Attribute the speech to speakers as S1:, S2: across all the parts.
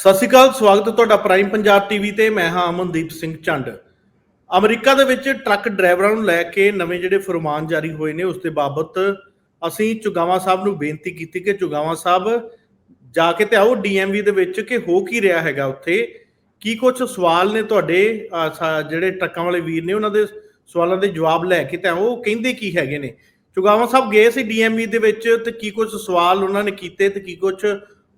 S1: ਸਤਿ ਸ਼੍ਰੀ ਅਕਾਲ, ਸਵਾਗਤ ਹੈ ਤੁਹਾਡਾ ਪ੍ਰਾਈਮ ਪੰਜਾਬ ਟੀਵੀ ਤੇ। ਮੈਂ ਹਾਂ ਅਮਨਦੀਪ ਸਿੰਘ ਝੰਡ। ਅਮਰੀਕਾ ਦੇ ਵਿੱਚ ਟਰੱਕ ਡਰਾਈਵਰਾਂ ਨੂੰ ਲੈ ਕੇ ਨਵੇਂ ਜਿਹੜੇ ਫਰਮਾਨ ਜਾਰੀ ਹੋਏ ਨੇ, ਉਸ ਦੇ ਬਾਬਤ ਅਸੀਂ ਚੁਗਾਵਾ ਸਾਹਿਬ ਨੂੰ ਬੇਨਤੀ ਕੀਤੀ ਕਿ ਚੁਗਾਵਾ ਸਾਹਿਬ ਜਾ ਕੇ ਤੇ ਆਓ ਡੀਐਮਵੀ ਦੇ ਵਿੱਚ ਕਿ ਹੋ ਕੀ ਰਿਹਾ ਹੈਗਾ ਉੱਥੇ। ਕੀ ਕੁਝ ਸਵਾਲ ਨੇ ਤੁਹਾਡੇ? ਜਿਹੜੇ ਟਰੱਕਾਂ ਵਾਲੇ ਵੀਰ ਨੇ ਉਹਨਾਂ ਦੇ ਸਵਾਲਾਂ ਦੇ ਜਵਾਬ ਲੈ ਕੇ ਤੇ ਆਓ, ਉਹ ਕਹਿੰਦੇ ਕੀ ਹੈਗੇ ਨੇ। ਚੁਗਾਵਾ ਸਾਹਿਬ ਗਏ ਸੀ ਡੀਐਮਵੀ ਦੇ ਵਿੱਚ ਤੇ ਕੀ ਕੁਝ ਸਵਾਲ ਉਹਨਾਂ ਨੇ ਕੀਤੇ ਤੇ ਕੀ ਕੁਝ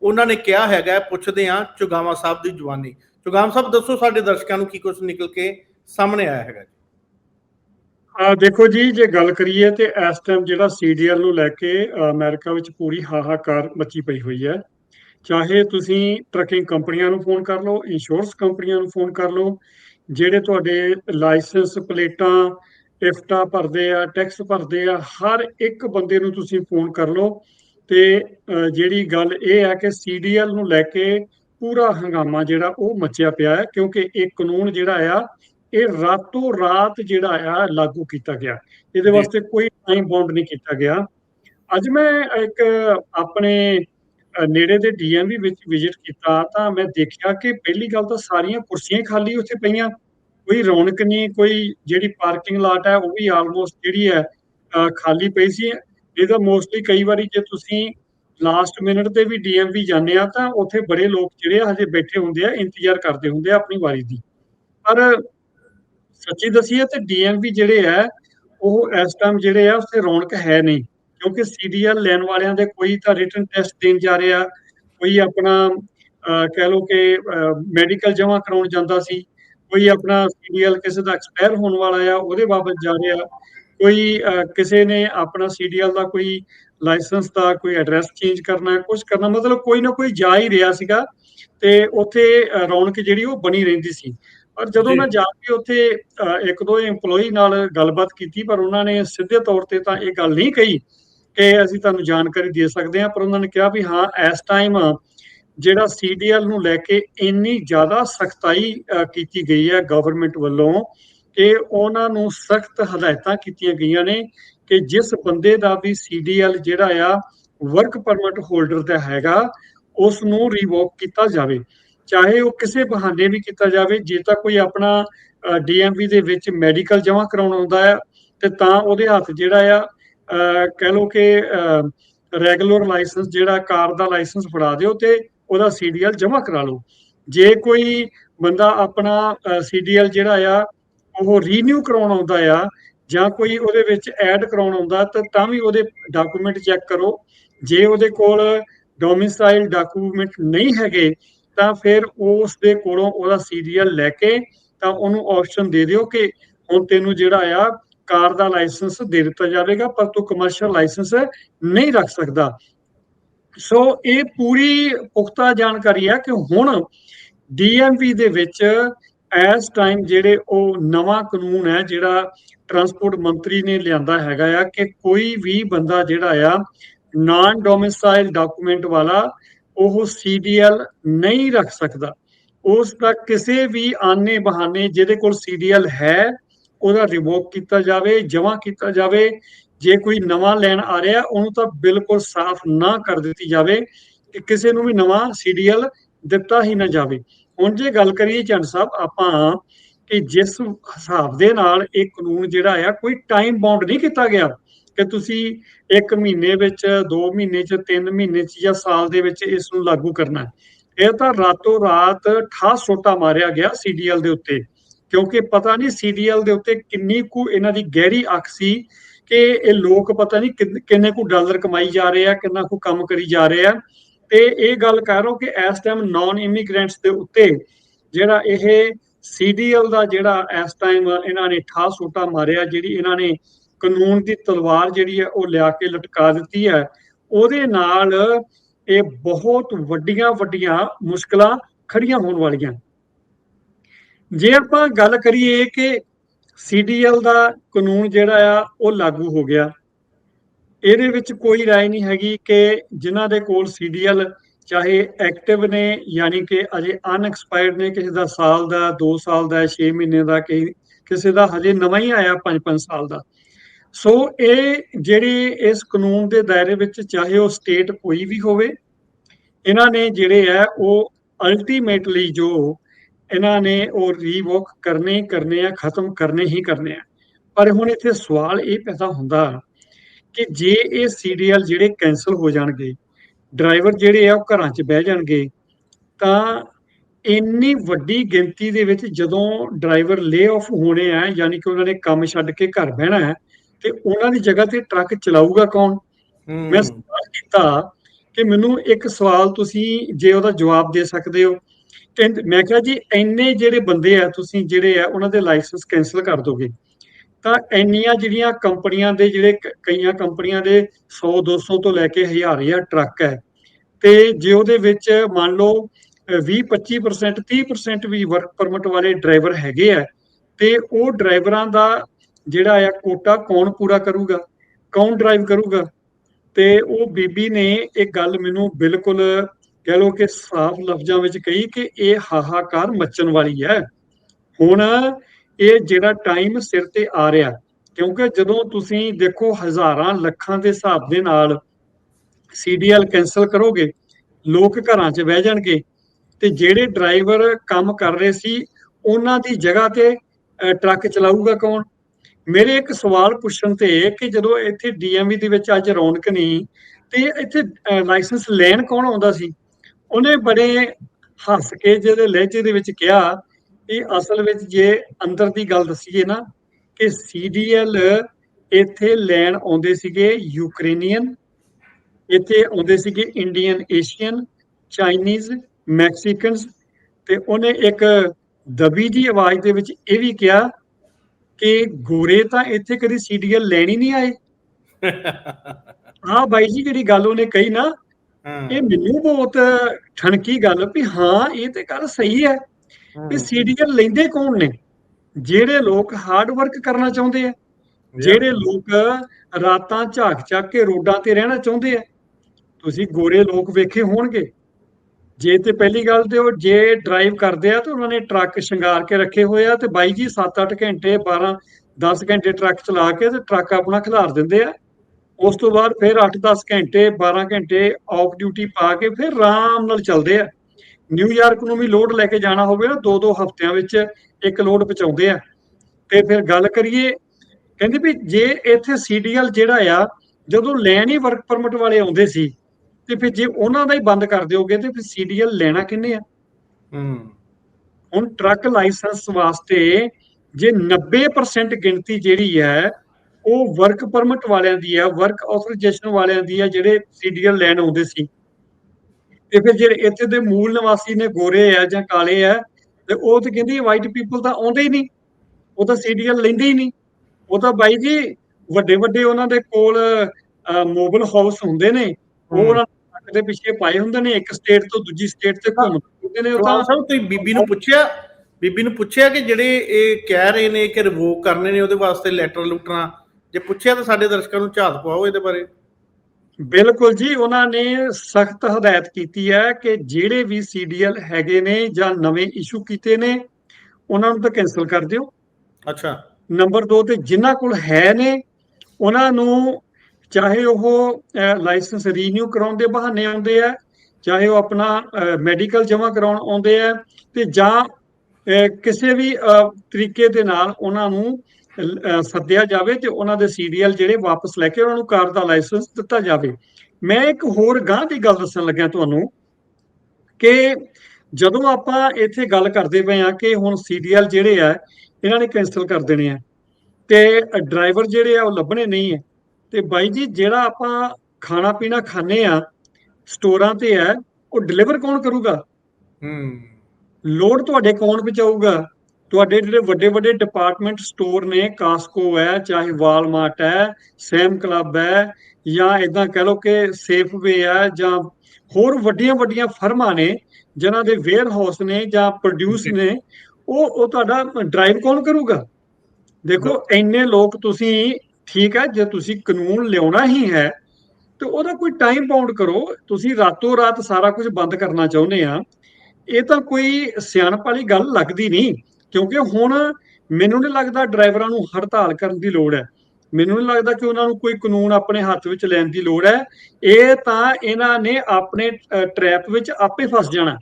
S1: ਉਹਨਾਂ ਨੇ ਕਿਹਾ ਹੈਗਾ, ਪੁੱਛਦੇ ਆ ਚੁਗਾਵਾ ਸਾਹਿਬ ਦੀ ਜਵਾਨੀ। ਚੁਗਾਵਾ ਸਾਹਿਬ, ਦੱਸੋ ਸਾਡੇ ਦਰਸ਼ਕਾਂ ਨੂੰ ਕੀ ਕੁਝ ਨਿਕਲ ਕੇ ਸਾਹਮਣੇ ਆਇਆ ਹੈਗਾ
S2: ਆ ਦੇਖੋ ਜੀ, ਜੇ ਗੱਲ ਕਰੀਏ ਤੇ ਇਸ ਟਾਈਮ ਜਿਹੜਾ ਸੀਡੀਐਲ ਨੂੰ ਲੈ ਕੇ ਅਮਰੀਕਾ ਵਿੱਚ ਪੂਰੀ ਹਾਹਾਕਾਰ ਮੱਚੀ ਪਈ ਹੋਈ ਹੈ। ਚਾਹੇ ਤੁਸੀਂ ਟਰੱਕਿੰਗ ਕੰਪਨੀਆਂ ਨੂੰ ਫੋਨ ਕਰ ਲਓ ਇੰਸ਼ੋਰੈਂਸ ਕੰਪਨੀਆਂ ਨੂੰ ਫੋਨ ਕਰ ਲਓ, ਜਿਹੜੇ ਤੁਹਾਡੇ ਲਾਇਸੈਂਸ ਪਲੇਟਾਂ ਇਫਟਾ ਭਰਦੇ ਆ ਟੈਕਸ ਭਰਦੇ ਆ, ਹਰ ਇੱਕ ਬੰਦੇ ਨੂੰ ਤੁਸੀਂ ਫੋਨ ਕਰ ਲਓ ਤੇ ਜਿਹੜੀ ਗੱਲ ਇਹ ਹੈ ਕਿ ਸੀਡੀਐਲ ਨੂੰ ਲੈ ਕੇ ਪੂਰਾ ਹੰਗਾਮਾ ਜਿਹੜਾ ਉਹ ਮੱਚਿਆ ਪਿਆ ਹੈ ਕਿਉਂਕਿ ਇਹ ਕਾਨੂੰਨ ਜਿਹੜਾ ਆ ਇਹ ਰਾਤੋਂ ਰਾਤ ਜਿਹੜਾ ਆ ਲਾਗੂ ਕੀਤਾ ਗਿਆ। ਇਹਦੇ। ਵਾਸਤੇ ਕੋਈ ਟਾਈਮ ਬਾਉਂਡ ਨਹੀਂ ਕੀਤਾ ਗਿਆ। ਅੱਜ ਮੈਂ ਇੱਕ ਆਪਣੇ ਨੇੜੇ ਦੇ ਡੀਐਮਵੀ ਵਿੱਚ ਵਿਜ਼ਿਟ ਕੀਤਾ ਤਾਂ ਮੈਂ ਦੇਖਿਆ ਕਿ ਪਹਿਲੀ ਗੱਲ ਤਾਂ ਸਾਰੀਆਂ ਕੁਰਸੀਆਂ ਖਾਲੀ ਉੱਥੇ ਪਈਆਂ। ਕੋਈ ਰੌਣਕ ਨਹੀਂ ਕੋਈ ਜਿਹੜੀ ਪਾਰਕਿੰਗ ਲਾਟ ਹੈ ਉਹ ਵੀ ਆਲਮੋਸਟ ਜਿਹੜੀ ਹੈ ਖਾਲੀ ਪਈ ਸੀ। ਇਹ ਤਾਂ ਮੋਸਟਲੀ ਕਈ ਵਾਰੀ ਜੇ ਤੁਸੀਂ ਲਾਸਟ ਮਿੰਟ ਤੇ ਵੀ ਡੀਐਮਵੀ ਜਾਂਦੇ ਆ, ਤਾਂ ਉੱਥੇ ਬੜੇ ਲੋਕ ਜਿਹੜੇ ਹਜੇ ਬੈਠੇ ਹੁੰਦੇ ਆ, ਇੰਤਜ਼ਾਰ ਕਰਦੇ ਹੁੰਦੇ ਆ ਆਪਣੀ ਵਾਰੀ ਦੀ। ਪਰ ਸੱਚੀ ਦਸੀਏ ਤੇ ਡੀਐਮਵੀ ਜਿਹੜੇ ਆ, ਉਹ ਇਸ ਟਾਈਮ ਜਿਹੜੇ ਆ ਉਸੇ ਰੌਣਕ ਹੈ ਨਹੀਂ। ਕਿਉਂਕਿ ਸੀਡੀਐਲ ਲੈਣ ਵਾਲਿਆਂ ਦੇ ਕੋਈ ਤਾਂ ਰਿਟਨ ਟੈਸਟ ਦੇਣ ਜਾ ਰਿਹਾ ਕੋਈ ਆਪਣਾ ਕਹਿ ਲਓ ਕਿ ਮੈਡੀਕਲ ਜਮਾ ਕਰਾਉਣ ਜਾਂਦਾ ਸੀ, ਕੋਈ ਆਪਣਾ ਸੀਡੀਐਲ ਕਿਸੇ ਦਾ ਐਕਸਪਾਇਰ ਹੋਣ ਵਾਲਾ ਆ, ਉਹਦੇ ਬਾਬਤ ਜਾ ਰਿਹਾ ਕੋਈ ਕਿਸੇ ਨੇ ਆਪਣਾ ਸੀਡੀਐਲ ਦਾ ਕੋਈ ਲਾਇਸੈਂਸ ਦਾ ਕੋਈ ਐਡਰੈਸ ਚੇਂਜ ਕਰਨਾ ਕੁਝ ਕਰਨਾ ਮਤਲਬ ਕੋਈ ਨਾ ਕੋਈ ਜਾ ਹੀ ਰਿਹਾ ਸੀਗਾ ਤੇ ਉੱਥੇ ਰੌਣਕ ਜਿਹੜੀ ਉਹ ਬਣੀ ਰਹਿੰਦੀ ਸੀ ਪਰ ਜਦੋਂ। ਮੈਂ ਜਾ ਕੇ ਉੱਥੇ ਇੱਕ ਦੋ EMPLOYE ਨਾਲ ਗੱਲਬਾਤ ਕੀਤੀ ਪਰ ਉਹਨਾਂ ਨੇ ਸਿੱਧੇ ਤੌਰ ਤੇ ਤਾਂ ਇਹ ਗੱਲ ਨਹੀਂ ਕਹੀ ਕਿ ਅਸੀਂ ਤੁਹਾਨੂੰ ਜਾਣਕਾਰੀ ਦੇ ਸਕਦੇ ਹਾਂ ਪਰ ਉਹਨਾਂ ਨੇ ਕਿਹਾ ਵੀ ਹਾਂ ਇਸ ਟਾਈਮ ਜਿਹੜਾ ਸੀਡੀਐਲ ਨੂੰ ਲੈ ਕੇ ਇੰਨੀ ਜ਼ਿਆਦਾ ਸਖਤਾਈ ਕੀਤੀ ਗਈ ਹੈ ਗਵਰਨਮੈਂਟ ਵੱਲੋਂ ਕਿ ਉਹਨਾਂ ਨੂੰ ਸਖਤ ਹਦਾਇਤਾਂ ਕੀਤੀਆਂ ਗਈਆਂ ਨੇ ਕਿ ਜਿਸ ਬੰਦੇ ਦਾ ਵੀ ਸੀਡੀਐਲ ਜਿਹੜਾ ਆ ਵਰਕ ਪਰਮਿਟ ਹੋਲਡਰ ਦਾ ਹੈਗਾ ਉਸ ਨੂੰ ਰਿਵੋਕ ਕੀਤਾ ਜਾਵੇ। ਚਾਹੇ ਉਹ ਕਿਸੇ ਬਹਾਨੇ ਵੀ ਕੀਤਾ ਜਾਵੇ, ਜੇ ਤਾਂ ਕੋਈ ਆਪਣਾ ਡੀਐਮਵੀ ਦੇ ਵਿੱਚ ਮੈਡੀਕਲ ਜਮ੍ਹਾਂ ਕਰਾਉਣ ਆਉਂਦਾ ਹੈ ਤੇ ਤਾਂ ਉਹਦੇ ਹੱਥ ਜਿਹੜਾ ਆ ਕਹਿ ਲਓ ਕਿ ਰੈਗੂਲਰ ਲਾਇਸੈਂਸ ਜਿਹੜਾ ਕਾਰ ਦਾ ਲਾਇਸੈਂਸ ਫੜਾ ਦਿਓ ਤੇ ਉਹਦਾ ਸੀਡੀਐਲ ਜਮ੍ਹਾਂ ਕਰਾ ਲਓ। ਜੇ ਕੋਈ ਬੰਦਾ ਆਪਣਾ ਸੀਡੀਐਲ ਜਿਹੜਾ ਆ ਉਹ ਰੀਨਿਊ ਕਰਾਉਣ ਆਉਂਦਾ ਆ ਜਾਂ ਕੋਈ ਉਹਦੇ ਵਿੱਚ ਐਡ ਕਰਾਉਣ ਆਉਂਦਾ ਤਾਂ ਤਾਂ ਵੀ ਉਹਦੇ ਡਾਕੂਮੈਂਟ ਚੈੱਕ ਕਰੋ। ਜੇ ਉਹਦੇ ਕੋਲ ਡੋਮਿਸਾਈਲ ਡਾਕੂਮੈਂਟ ਨਹੀਂ ਹੈਗੇ ਤਾਂ ਫਿਰ ਉਸ ਦੇ ਕੋਲੋਂ ਉਹਦਾ ਸੀਰੀਅਲ ਲੈ ਕੇ ਤਾਂ ਉਹਨੂੰ ਆਪਸ਼ਨ ਦੇ ਦਿਓ ਕਿ ਹੁਣ ਤੈਨੂੰ ਜਿਹੜਾ ਆ ਕਾਰ ਦਾ ਲਾਇਸੈਂਸ ਦੇ ਦਿੱਤਾ ਜਾਵੇਗਾ, ਪਰ ਤੂੰ ਕਮਰਸ਼ੀਅਲ ਲਾਇਸੈਂਸ ਨਹੀਂ ਰੱਖ ਸਕਦਾ। ਸੋ ਇਹ ਪੂਰੀ ਪੁਖਤਾ ਜਾਣਕਾਰੀ ਹੈ ਕਿ ਹੁਣ ਡੀਐਮਵੀ ਦੇ ਵਿੱਚ ਇਸ ਟਾਈਮ ਜਿਹੜੇ ਉਹ ਨਵਾਂ ਕਾਨੂੰਨ ਹੈ, ਜਿਹੜਾ ਟਰਾਂਸਪੋਰਟ ਮੰਤਰੀ ਨੇ ਲਿਆਂਦਾ ਹੈਗਾ ਆ ਕਿ ਕੋਈ ਵੀ ਬੰਦਾ ਜਿਹੜਾ ਆ ਨਾਨ ਡੋਮਿਸਾਈਲ ਡਾਕੂਮੈਂਟ ਵਾਲਾ ਉਹ ਸੀਡੀਐਲ ਨਹੀਂ ਰੱਖ ਸਕਦਾ। ਉਸ ਦਾ ਕਿਸੇ ਵੀ ਆਨੇ ਬਹਾਨੇ ਜਿਹਦੇ ਕੋਲ ਸੀਡੀਐਲ ਹੈ, ਉਹਦਾ ਰਿਵੋਕ ਕੀਤਾ ਜਾਵੇ, ਜਮ੍ਹਾਂ ਕੀਤਾ ਜਾਵੇ। ਜੇ ਕੋਈ ਨਵਾਂ ਲੈਣ ਆ ਰਿਹਾ, ਉਹਨੂੰ ਤਾਂ ਬਿਲਕੁਲ ਸਾਫ਼ ਨਾ ਕਰ ਦਿੱਤੀ ਜਾਵੇ ਕਿ ਕਿਸੇ ਨੂੰ ਵੀ ਨਵਾਂ ਸੀਡੀਐਲ ਦਿੱਤਾ ਹੀ ਨਾ ਜਾਵੇ। ਹੁਣ ਜੇ ਗੱਲ ਕਰੀਏ ਚੰਦ ਸਾਹਿਬ, ਆਪਾਂ ਕਿ ਜਿਸ ਹਿਸਾਬ ਦੇ ਨਾਲ ਇਹ ਕਾਨੂੰਨ ਜਿਹੜਾ ਆ, ਕੋਈ ਟਾਈਮ ਬਾਉਂਡ ਨਹੀਂ ਕੀਤਾ ਗਿਆ ਕਿ ਤੁਸੀਂ ਇੱਕ ਮਹੀਨੇ ਵਿੱਚ 2 ਮਹੀਨੇ ਚ 3 ਮਹੀਨੇ ਚ ਜਾਂ ਸਾਲ ਦੇ ਵਿੱਚ ਇਸ ਨੂੰ ਲਾਗੂ ਕਰਨਾ ਇਹ ਤਾਂ ਰਾਤੋਂ ਰਾਤ ਠਾਸ ਸੋਟਾ ਮਾਰਿਆ ਗਿਆ ਸੀਡੀਐਲ ਦੇ ਉੱਤੇ, ਕਿਉਂਕਿ ਪਤਾ ਨਹੀਂ ਸੀਡੀਐਲ ਦੇ ਉੱਤੇ ਕਿੰਨੀ ਕੁ ਇਹਨਾਂ ਦੀ ਗਹਿਰੀ ਅੱਖ ਸੀ ਕਿ ਇਹ ਲੋਕ ਪਤਾ ਨਹੀਂ ਕਿੰਨੇ ਕੁ ਡਾਲਰ ਕਮਾਈ ਜਾ ਰਹੇ ਆ, ਕਿੰਨਾ ਕੁ ਕੰਮ ਕਰੀ ਜਾ ਰਹੇ ਆ। ਤੇ ਇਹ ਗੱਲ ਕਰ ਰਹਾ ਕਿ ਇਸ ਟਾਈਮ ਨਾਨ ਇਮੀਗ੍ਰੈਂਟਸ ਦੇ ਉੱਤੇ ਜਿਹੜਾ ਇਹ ਸੀਡੀਐਲ ਦਾ ਜਿਹੜਾ ਇਸ ਟਾਈਮ ਇਹਨਾਂ ਨੇ ਠਾ ਸੋਟਾ ਮਾਰਿਆ, ਜਿਹੜੀ ਇਹਨਾਂ ਨੇ ਕਾਨੂੰਨ ਦੀ ਤਲਵਾਰ ਜਿਹੜੀ ਹੈ ਉਹ ਲਿਆ ਕੇ ਲਟਕਾ ਦਿੱਤੀ ਹੈ, ਉਹਦੇ ਨਾਲ ਇਹ ਬਹੁਤ ਵੱਡੀਆਂ ਵੱਡੀਆਂ ਮੁਸ਼ਕਲਾਂ ਖੜੀਆਂ ਹੋਣ ਵਾਲੀਆਂ। ਜੇ ਆਪਾਂ ਗੱਲ ਕਰੀਏ ਕਿ ਸੀਡੀਐਲ ਦਾ ਕਾਨੂੰਨ ਜਿਹੜਾ ਆ ਉਹ ਲਾਗੂ ਹੋ ਗਿਆ ਇਹਦੇ ਵਿੱਚ ਕੋਈ ਰਾਏ ਨਹੀਂ ਹੈਗੀ ਕਿ ਜਿਨ੍ਹਾਂ ਦੇ ਕੋਲ ਸੀਡੀਐਲ ਚਾਹੇ ਐਕਟਿਵ ਨੇ ਯਾਨੀ ਕਿ ਅਜੇ ਅਨਐਕਸਪਾਇਰਡ ਨੇ, ਕਿਸੇ ਦਾ ਸਾਲ ਦਾ 2 ਸਾਲ ਦਾ 6 ਮਹੀਨੇ ਦਾ ਕਿ ਕਿਸੇ ਦਾ ਹਜੇ ਨਵਾਂ ਹੀ ਆਇਆ 5-5 ਸਾਲ ਦਾ। ਸੋ ਇਹ ਜਿਹੜੀ ਇਸ ਕਾਨੂੰਨ ਦੇ ਦਾਇਰੇ ਵਿੱਚ ਚਾਹੇ ਉਹ ਸਟੇਟ ਕੋਈ ਵੀ ਹੋਵੇ, ਇਹਨਾਂ ਨੇ ਜਿਹੜੇ ਆ ਉਹ ਅਲਟੀਮੇਟਲੀ ਜੋ ਇਹਨਾਂ ਨੇ ਉਹ ਰੀਵੋਕ ਕਰਨੇ ਹੀ ਕਰਨੇ ਆ, ਖਤਮ ਕਰਨੇ ਹੀ ਕਰਨੇ ਆ। ਪਰ ਹੁਣ ਇੱਥੇ ਸਵਾਲ ਇਹ ਪੈਦਾ ਹੁੰਦਾ ਕਿ ਜੇ ਇਹ ਸੀਡੀਐਲ ਜਿਹੜੇ ਕੈਨਸਲ ਹੋ ਜਾਣਗੇ ਡਰਾਈਵਰ ਜਿਹੜੇ ਆ ਉਹ ਘਰਾਂ 'ਚ ਬਹਿ ਜਾਣਗੇ ਤਾਂ ਇੰਨੀ ਵੱਡੀ ਗਿਣਤੀ ਦੇ ਵਿੱਚ ਜਦੋਂ ਡਰਾਈਵਰ ਲੇ ਆਫ ਹੋਣੇ ਆ ਯਾਨੀ ਕਿ ਉਹਨਾਂ ਨੇ ਕੰਮ ਛੱਡ ਕੇ ਘਰ ਬਹਿਣਾ ਹੈ ਤੇ ਉਹਨਾਂ ਦੀ ਜਗ੍ਹਾ ਤੇ ਟਰੱਕ ਚਲਾਊਗਾ ਕੌਣ? ਮੈਂ ਸਵਾਲ ਕੀਤਾ ਕਿ ਮੈਨੂੰ ਇੱਕ ਸਵਾਲ ਤੁਸੀਂ ਜੇ ਉਹਦਾ ਜਵਾਬ ਦੇ ਸਕਦੇ ਹੋ ਮੈਂ ਕਿਹਾ ਜੀ ਇੰਨੇ ਜਿਹੜੇ ਬੰਦੇ ਆ ਤੁਸੀਂ ਜਿਹੜੇ ਆ ਉਹਨਾਂ ਦੇ ਲਾਇਸੈਂਸ ਕੈਨਸਲ ਕਰ ਦੋਗੇ। ਤਾਂ ਇੰਨੀਆਂ ਜਿਹੜੀਆਂ ਕੰਪਨੀਆਂ ਦੇ ਜਿਹੜੇ ਕਈਆਂ ਕੰਪਨੀਆਂ ਦੇ 100 200 ਤੋਂ ਲੈ ਕੇ ਹਜ਼ਾਰ ਹਜ਼ਾਰ ਟਰੱਕ ਹੈ। ਤੇ ਜੇ ਉਹਦੇ ਵਿੱਚ ਮੰਨ ਲਓ ਅ, 20 25% 30% ਵੀ ਵਰਕ ਪਰਮਿਟ ਵਾਲੇ ਡਰਾਈਵਰ ਹੈਗੇ ਆ ਤੇ ਉਹ ਡਰਾਈਵਰਾਂ ਦਾ ਜਿਹੜਾ ਆ ਕੋਟਾ ਕੌਣ ਪੂਰਾ ਕਰੂਗਾ ਕੌਣ ਡਰਾਈਵ ਕਰੂਗਾ? ਤੇ ਉਹ ਬੀਬੀ ਨੇ ਇੱਕ ਗੱਲ ਮੈਨੂੰ ਬਿਲਕੁਲ ਕਹਿ ਲਓ ਕਿ ਸਾਫ਼ ਲਫ਼ਜ਼ਾਂ ਵਿੱਚ ਕਹੀ ਕਿ ਇਹ ਹਾਹਾਕਾਰ ਮੱਚਣ ਵਾਲੀ ਹੈ। ਹੁਣ ਇਹ ਜਿਹੜਾ ਟਾਈਮ ਸਿਰ ਤੇ ਆ ਰਿਹਾ ਕਿਉਂਕਿ ਜਦੋਂ ਤੁਸੀਂ ਦੇਖੋ ਹਜ਼ਾਰਾਂ ਲੱਖਾਂ ਦੇ ਹਿਸਾਬ ਦੇ ਨਾਲ ਸੀਡੀਐਲ ਕੈਨਸਲ ਕਰੋਗੇ, ਲੋਕ ਘਰਾਂ 'ਚ ਬਹਿ ਜਾਣਗੇ ਤੇ ਜਿਹੜੇ ਡਰਾਈਵਰ ਕੰਮ ਕਰ ਰਹੇ ਸੀ, ਉਹਨਾਂ ਦੀ ਜਗ੍ਹਾ ਤੇ ਟਰੱਕ ਚਲਾਊਗਾ ਕੌਣ? ਮੇਰੇ ਇੱਕ ਸਵਾਲ ਪੁੱਛਣ ਤੇ ਕਿ ਜਦੋਂ ਇੱਥੇ ਡੀਐਮਵੀ ਦੇ ਵਿੱਚ ਅੱਜ ਰੌਣਕ ਨਹੀਂ, ਤੇ ਇੱਥੇ ਲਾਇਸੈਂਸ ਲੈਣ ਕੌਣ ਆਉਂਦਾ ਸੀ? ਉਹਨੇ ਬੜੇ ਹੱਸ ਕੇ ਜਿਹਦੇ ਲਹਿਜੇ ਦੇ ਵਿੱਚ ਕਿਹਾ ਕਿ ਅਸਲ ਵਿੱਚ ਜੇ ਅੰਦਰ ਦੀ ਗੱਲ ਦਸੀਏ ਨਾ ਕਿ ਸੀਡੀਐਲ ਇੱਥੇ ਲੈਣ ਆਉਂਦੇ ਸੀਗੇ ਯੂਕਰੇਨੀਅਨ ਇੱਥੇ ਆਉਂਦੇ ਸੀਗੇ ਇੰਡੀਅਨ ਏਸ਼ੀਅਨ ਚਾਈਨੀਜ਼ ਮੈਕਸੀਕਨਸ ਤੇ ਉਹਨੇ ਇੱਕ ਦਬੀ ਜੀ ਆਵਾਜ਼ ਦੇ ਵਿੱਚ ਇਹ ਵੀ ਕਿਹਾ ਕਿ ਗੋਰੇ ਤਾਂ ਇੱਥੇ ਕਦੀ ਸੀਡੀਐਲ ਲੈਣ ਹੀ ਨਹੀਂ ਆਏ। ਹਾਂ। ਬਾਈ ਜੀ ਜਿਹੜੀ ਗੱਲ ਉਹਨੇ ਕਹੀ ਨਾ ਇਹ ਮੈਨੂੰ ਬਹੁਤ ਠਣਕੀ ਗੱਲ ਵੀ ਹਾਂ ਇਹ ਤੇ ਗੱਲ ਸਹੀ ਹੈ। ਵੀ ਸੀਡੀਐਲ ਲੈਂਦੇ ਕੌਣ ਨੇ? ਜਿਹੜੇ ਲੋਕ ਹਾਰਡ ਵਰਕ ਕਰਨਾ ਚਾਹੁੰਦੇ ਆ ਜਿਹੜੇ ਲੋਕ ਰਾਤਾਂ ਝਾਕ ਝਾਕ ਕੇ ਰੋਡਾਂ ਤੇ ਰਹਿਣਾ ਚਾਹੁੰਦੇ ਆ ਤੁਸੀਂ ਗੋਰੇ ਲੋਕ ਵੇਖੇ ਹੋਣਗੇ। ਜੇ ਤੇ ਪਹਿਲੀ ਗੱਲ ਤੇ ਉਹ ਜੇ ਡਰਾਈਵ ਕਰਦੇ ਆ ਤਾਂ ਉਹਨਾਂ ਨੇ ਟਰੱਕ ਸ਼ਿੰਗਾਰ ਕੇ ਰੱਖੇ ਹੋਏ ਆ ਤੇ ਬਾਈ ਜੀ 7-8 ਘੰਟੇ 12 10 ਘੰਟੇ ਟਰੱਕ ਚਲਾ ਕੇ ਤੇ ਟਰੱਕ ਆਪਣਾ ਖਿਲਾਰ ਦਿੰਦੇ ਆ। ਉਸ ਤੋਂ ਬਾਅਦ ਫਿਰ 8-10 ਘੰਟੇ 12 ਘੰਟੇ ਆਫ ਡਿਊਟੀ ਪਾ ਕੇ ਫਿਰ ਆਰਾਮ ਨਾਲ ਚੱਲਦੇ ਆ। ਨਿਊਯਾਰਕ ਨੂੰ ਵੀ ਲੋਡ ਲੈ ਕੇ ਜਾਣਾ ਹੋਵੇ ਨਾ ਦੋ ਦੋ ਹਫ਼ਤਿਆਂ ਵਿੱਚ ਇੱਕ ਲੋਡ ਪਹੁੰਚਾਉਂਦੇ ਆ। ਤੇ ਫਿਰ ਗੱਲ ਕਰੀਏ ਕਹਿੰਦੇ ਵੀ ਜੇ ਇੱਥੇ ਸੀਡੀਐਲ ਜਿਹੜਾ ਆ ਜਦੋਂ ਲੈਣ ਹੀ ਵਰਕ ਪਰਮਿਟ ਵਾਲੇ ਆਉਂਦੇ ਸੀ ਤੇ ਫਿਰ ਜੇ ਉਹਨਾਂ ਦਾ ਹੀ ਬੰਦ ਕਰ ਦਿਓਗੇ ਤੇ ਫਿਰ ਸੀਡੀਐਲ ਲੈਣਾ ਕਿੰਨੇ ਆ?
S1: ਹੂੰ।
S2: ਹੁਣ ਟਰੱਕ ਲਾਇਸੈਂਸ ਵਾਸਤੇ ਜੇ 90% ਗਿਣਤੀ ਜਿਹੜੀ ਹੈ ਉਹ ਵਰਕ ਪਰਮਿਟ ਵਾਲਿਆਂ ਦੀ ਹੈ ਵਰਕ ਆਥੋਰਾਈਜੇਸ਼ਨ ਵਾਲਿਆਂ ਦੀ ਹੈ ਜਿਹੜੇ ਸੀਡੀਐਲ ਲੈਣ ਆਉਂਦੇ ਸੀ। ਤੇ ਫਿਰ ਜਿਹੜੇ ਇੱਥੇ ਦੇ ਮੂਲ ਨਿਵਾਸੀ ਨੇ ਗੋਰੇ ਆ ਜਾਂ ਕਾਲੇ ਆ ਤੇ ਉਹ ਤੇ ਕਹਿੰਦੀ ਵਾਈਟ ਪੀਪਲ ਤਾਂ ਆਉਂਦੇ ਹੀ ਨਹੀਂ। ਉਹ ਤਾਂ ਸੀਡੀਐਲ ਲੈਂਦੇ ਹੀ ਨਹੀਂ। ਉਹ ਤਾਂ ਬਾਈ ਜੀ ਵੱਡੇ ਵੱਡੇ ਉਹਨਾਂ ਦੇ ਕੋਲ ਮੋਬਾਈਲ ਹਾਊਸ ਹੁੰਦੇ ਨੇ। ਉਹ। ਉਹਨਾਂ ਦੇ ਪਿੱਛੇ ਪਾਏ ਹੁੰਦੇ ਨੇ ਇੱਕ ਸਟੇਟ ਤੋਂ ਦੂਜੀ ਸਟੇਟ ਤੇ ਘੁੰਮਦੇ ਨੇ। ਉਹ
S1: ਤਾਂ
S2: ਤਾਂ
S1: ਸਾਹਿਬ ਤੁਸੀਂ ਬੀਬੀ ਨੂੰ ਪੁੱਛਿਆ ਬੀਬੀ ਨੂੰ ਪੁੱਛਿਆ ਕਿ ਜਿਹੜੇ ਇਹ ਕਹਿ ਰਹੇ ਨੇ ਕਿ ਰਿਵੋਕ ਕਰਨੇ ਨੇ ਉਹਦੇ ਵਾਸਤੇ ਲੈਟਰ ਲੁਟਣਾ ਜੇ ਪੁੱਛਿਆ ਤਾਂ ਸਾਡੇ ਦਰਸ਼ਕਾਂ ਨੂੰ ਝਾਤ ਪਵਾਓ ਇਹਦੇ ਬਾਰੇ।
S2: ਬਿਲਕੁਲ ਜੀ ਉਹਨਾਂ ਨੇ ਸਖਤ ਹਦਾਇਤ ਕੀਤੀ ਹੈ ਕਿ ਜਿਹੜੇ ਵੀ ਸੀਡੀਐਲ ਹੈਗੇ ਨੇ ਜਾਂ ਨਵੇਂ ਇਸ਼ੂ ਕੀਤੇ ਨੇ ਉਹਨਾਂ ਨੂੰ ਤਾਂ ਕੈਨਸਲ ਕਰ ਦਿਓ।
S1: ਅੱਛਾ।
S2: ਨੰਬਰ 2 ਤੇ ਜਿਨ੍ਹਾਂ ਕੋਲ ਹੈ ਨੇ ਉਹਨਾਂ ਨੂੰ ਚਾਹੇ ਉਹ ਲਾਇਸੈਂਸ ਰੀਨਿਊ ਕਰਾਉਣ ਦੇ ਬਹਾਨੇ ਆਉਂਦੇ ਆ ਚਾਹੇ ਉਹ ਆਪਣਾ ਮੈਡੀਕਲ ਜਮ੍ਹਾਂ ਕਰਾਉਣ ਆਉਂਦੇ ਆ ਤੇ ਜਾਂ ਕਿਸੇ ਵੀ ਤਰੀਕੇ ਦੇ ਨਾਲ ਉਹਨਾਂ ਨੂੰ ਸੱਦਿਆ ਜਾਵੇ ਤੇ ਉਹਨਾਂ ਦੇ ਸੀਡੀਐਲ ਜਿਹੜੇ ਵਾਪਸ ਲੈ ਕੇ ਉਹਨਾਂ ਨੂੰ ਕਾਰ ਦਾ ਲਾਇਸੈਂਸ ਦਿੱਤਾ ਜਾਵੇ। ਮੈਂ ਇੱਕ ਹੋਰ ਗਾਂ ਦੀ ਗੱਲ ਦੱਸਣ ਲੱਗਿਆ ਤੁਹਾਨੂੰ ਕਿ ਜਦੋਂ ਆਪਾਂ ਇੱਥੇ ਗੱਲ ਕਰਦੇ ਪਏ ਆ ਕਿ ਹੁਣ ਸੀਡੀਐਲ ਜਿਹੜੇ ਆ ਇਹਨਾਂ ਨੇ ਕੈਨਸਲ ਕਰ ਦੇਣੇ ਆ ਤੇ ਡਰਾਈਵਰ ਜਿਹੜੇ ਆ ਉਹ ਲੱਭਣੇ ਨਹੀਂ ਹੈ ਤੇ ਬਾਈ ਜੀ ਜਿਹੜਾ ਆਪਾਂ ਖਾਣਾ ਪੀਣਾ ਖਾਣੇ ਆ ਸਟੋਰਾਂ ਤੇ ਹੈ ਉਹ ਡਿਲੀਵਰ ਕੌਣ ਕਰੂਗਾ?
S1: ਹੂੰ।
S2: ਲੋਡ ਤੁਹਾਡੇ ਕੌਣ ਪਹੁੰਚਾਊਗਾ? ਤੁਹਾਡੇ ਜਿਹੜੇ ਵੱਡੇ ਵੱਡੇ ਡਿਪਾਰਟਮੈਂਟ ਸਟੋਰ ਨੇ ਕਾਸਕੋ ਹੈ, ਚਾਹੇ ਵਾਲਮਾਰਟ ਹੈ ਸੈਮ ਕਲੱਬ ਹੈ, ਜਾਂ ਇਦਾਂ ਕਹਿ ਲਓ ਕਿ ਸੇਫਵੇ ਹੈ, ਜਾਂ ਹੋਰ ਵੱਡੀਆਂ ਵੱਡੀਆਂ ਫਰਮਾਂ ਨੇ, ਜਿਨ੍ਹਾਂ ਦੇ ਵੇਅਰ ਹਾਊਸ ਨੇ ਜਾਂ ਪ੍ਰੋਡਿਊਸ ਨੇ, ਉਹ ਉਹ ਤੁਹਾਡਾ ਡਰਾਈਵ ਕੌਣ ਕਰੂਗਾ? ਦੇਖੋ, ਇੰਨੇ ਲੋਕ ਤੁਸੀਂ, ਠੀਕ ਹੈ, ਜੇ ਤੁਸੀਂ ਕਾਨੂੰਨ ਲਿਆਉਣਾ ਹੀ ਹੈ, ਤੇ ਉਹਦਾ ਕੋਈ ਟਾਈਮ ਬਾਉਂਡ ਕਰੋ। ਤੁਸੀਂ ਰਾਤੋਂ ਰਾਤ ਸਾਰਾ ਕੁਝ ਬੰਦ ਕਰਨਾ ਚਾਹੁੰਦੇ ਆ। ਇਹ ਤਾਂ ਕੋਈ ਸਿਆਣਪ ਵਾਲੀ ਗੱਲ ਲੱਗਦੀ ਨਹੀਂ। ਕਿਉਂਕਿ ਹੁਣ ਮੈਨੂੰ ਨਹੀਂ ਲੱਗਦਾ ਡਰਾਈਵਰਾਂ ਨੂੰ ਹੜਤਾਲ ਕਰਨ ਦੀ ਲੋੜ ਹੈ। ਮੈਨੂੰ ਨਹੀਂ ਲੱਗਦਾ ਕਿ ਉਹਨਾਂ ਨੂੰ ਕੋਈ ਕਾਨੂੰਨ ਆਪਣੇ ਹੱਥ ਵਿੱਚ ਲੈਣ ਦੀ ਲੋੜ ਹੈ। ਇਹ ਤਾਂ ਇਹਨਾਂ ਨੇ ਆਪਣੇ ਟਰੈਪ ਵਿੱਚ ਆਪੇ ਫਸ ਜਾਣਾ।